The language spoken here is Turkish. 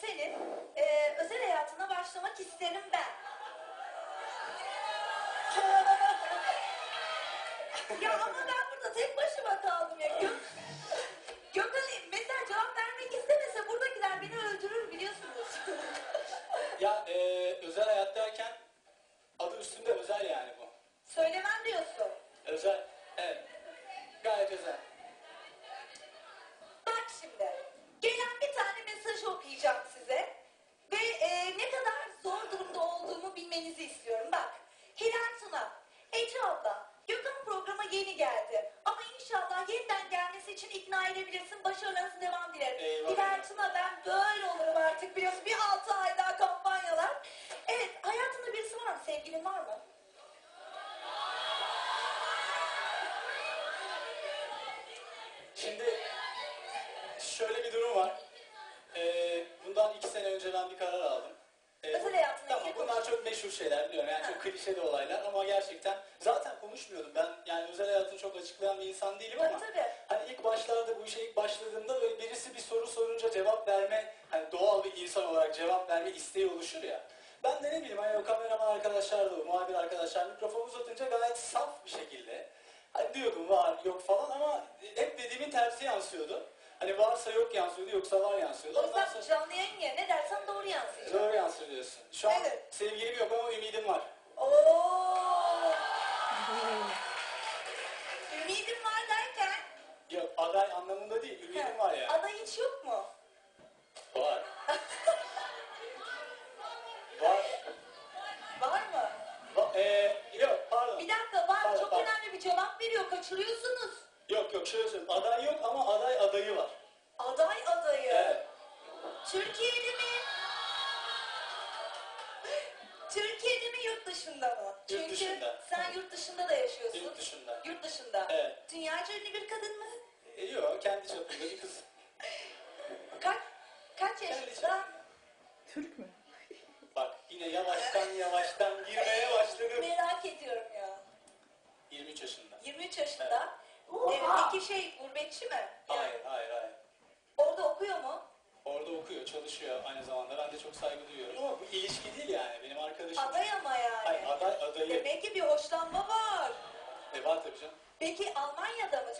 Senin e, özel hayatına başlamak isterim ben. ya ama ben burada tek başıma kaldım ya. Gök, Gökhan mesela cevap vermek istemese buradakiler beni öldürür biliyorsunuz. ya e, özel hayat derken Devam dilerim. Eyvallah. Ben böyle olurum artık biliyorsun. Bir altı ay daha kampanyalar. Evet hayatında birisi var mı? Sevgilin var mı? Şimdi şöyle bir durum var. Ee, bundan iki sene önce ben bir karar aldım. Ee, Özel hayatına Tamam ilgili bunlar çok meşhur şeyler biliyorum. Yani çok klişe de olaylar ama gerçekten zaten konuşmuyordum. Ben yani özel hayatını çok açıklayan bir insan değilim ama Tabii, hani ilk başlarda bu işe ilk başladığımda böyle birisi bir soru sorunca cevap verme hani doğal bir insan olarak cevap verme isteği oluşur ya. Ben de ne bileyim hani o kameraman arkadaşlar da muhabir arkadaşlar mikrofonu uzatınca gayet saf bir şekilde hani diyordum var yok falan ama hep dediğimin tersi yansıyordu. Hani varsa yok yansıyordu yoksa var yansıyordu. O yüzden sonra- canlı yayın ya ne dersen doğru yansıyacak. Doğru yansıyorsun. Şu an Evet. sevgilim yok ama ümidim var. Oo. Ümidim var derken Yok aday anlamında değil, ümidim var yani. aday hiç yok mu? Var. var. Var mı? Va- ee, yok pardon. Bir dakika var Pardon, çok pardon. önemli bir cevap veriyor kaçırıyorsunuz. Yok yok şöyle söyleyeyim. Aday yok ama aday adayı var. Aday adayı. Evet. Türkiye'de mi? Türkiye'de mi yurt dışında mı? Yurt Çünkü dışında. sen yurt dışında da yaşıyorsun. Yurt dışında. Yurt dışında. Evet. Dünyaca ünlü bir kadın mı? E, yok kendi çapında bir kız. Kaç kaç yaşında? Türk mü? Bak yine yavaştan yavaştan girmeye başladım. Merak ediyorum ya. 23 yaşında. 23 yaşında. Evet. Evet, peki şey gurbetçi mi? Hayır hayır hayır. Orada okuyor mu? Orada okuyor, çalışıyor aynı zamanda. Ben de çok saygı duyuyorum ama bu ilişki değil yani. Benim arkadaşım. Aday ama yani. Hayır aday adayı. Demek ki bir hoşlanma var. E var tabii canım. Peki Almanya'da mı?